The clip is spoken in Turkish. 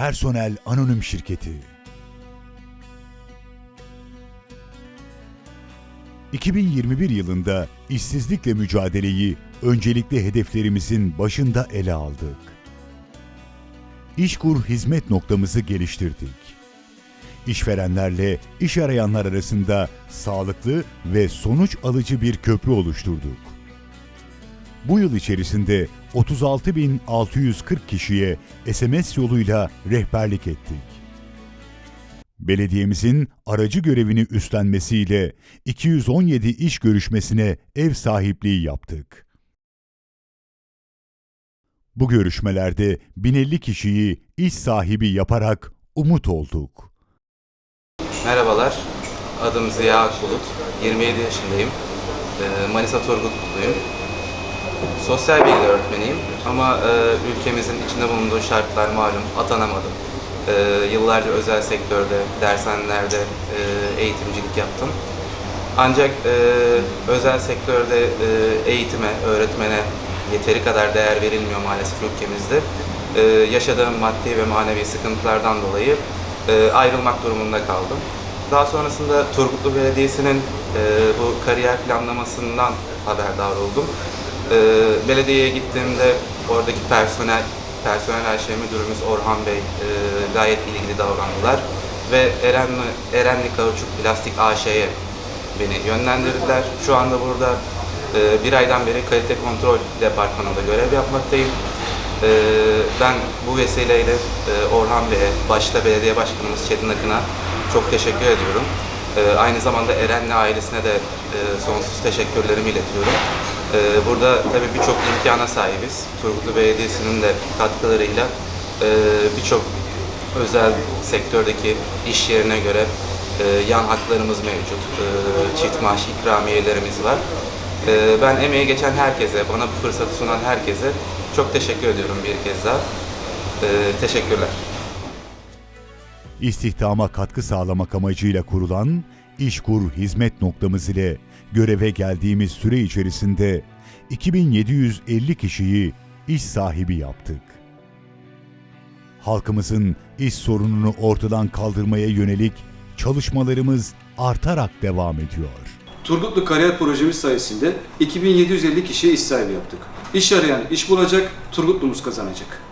Personel Anonim Şirketi 2021 yılında işsizlikle mücadeleyi öncelikli hedeflerimizin başında ele aldık. İşkur hizmet noktamızı geliştirdik. İşverenlerle iş arayanlar arasında sağlıklı ve sonuç alıcı bir köprü oluşturduk. Bu yıl içerisinde 36.640 kişiye SMS yoluyla rehberlik ettik. Belediyemizin aracı görevini üstlenmesiyle 217 iş görüşmesine ev sahipliği yaptık. Bu görüşmelerde 1050 kişiyi iş sahibi yaparak umut olduk. Merhabalar, adım Ziya Akbulut, 27 yaşındayım, Ee, Manisa Turgutluyum. Sosyal bilgi öğretmeniyim ama e, ülkemizin içinde bulunduğu şartlar malum, atanamadım. Ee, Yıllarca özel sektörde, dershanelerde e, eğitimcilik yaptım. Ancak e, özel sektörde e, eğitime, öğretmene yeteri kadar değer verilmiyor maalesef ülkemizde. E, yaşadığım maddi ve manevi sıkıntılardan dolayı e, ayrılmak durumunda kaldım. Daha sonrasında Turgutlu Belediyesi'nin e, bu kariyer planlamasından haberdar oldum. E, belediyeye gittiğimde oradaki personel, personel her şey müdürümüz Orhan Bey e, gayet ilgili davrandılar ve Erenli, Erenli Kauçuk Plastik AŞ'ye beni yönlendirdiler. Şu anda burada e, bir aydan beri kalite kontrol departmanında görev yapmaktayım. E, ben bu vesileyle e, Orhan Bey'e, başta belediye başkanımız Çetin Akın'a çok teşekkür ediyorum. E, aynı zamanda Erenli ailesine de e, sonsuz teşekkürlerimi iletiyorum. E, burada tabii birçok imkana sahibiz. Turgutlu Belediyesi'nin de katkılarıyla e, birçok özel sektördeki iş yerine göre e, yan haklarımız mevcut. E, çift maaş ikramiyelerimiz var. Ben emeği geçen herkese, bana bu fırsatı sunan herkese çok teşekkür ediyorum bir kez daha. Teşekkürler. İstihdama katkı sağlamak amacıyla kurulan İşkur hizmet noktamız ile göreve geldiğimiz süre içerisinde 2750 kişiyi iş sahibi yaptık. Halkımızın iş sorununu ortadan kaldırmaya yönelik çalışmalarımız artarak devam ediyor. Turgutlu Kariyer Projemiz sayesinde 2750 kişiye iş sahibi yaptık. İş arayan iş bulacak, Turgutlumuz kazanacak.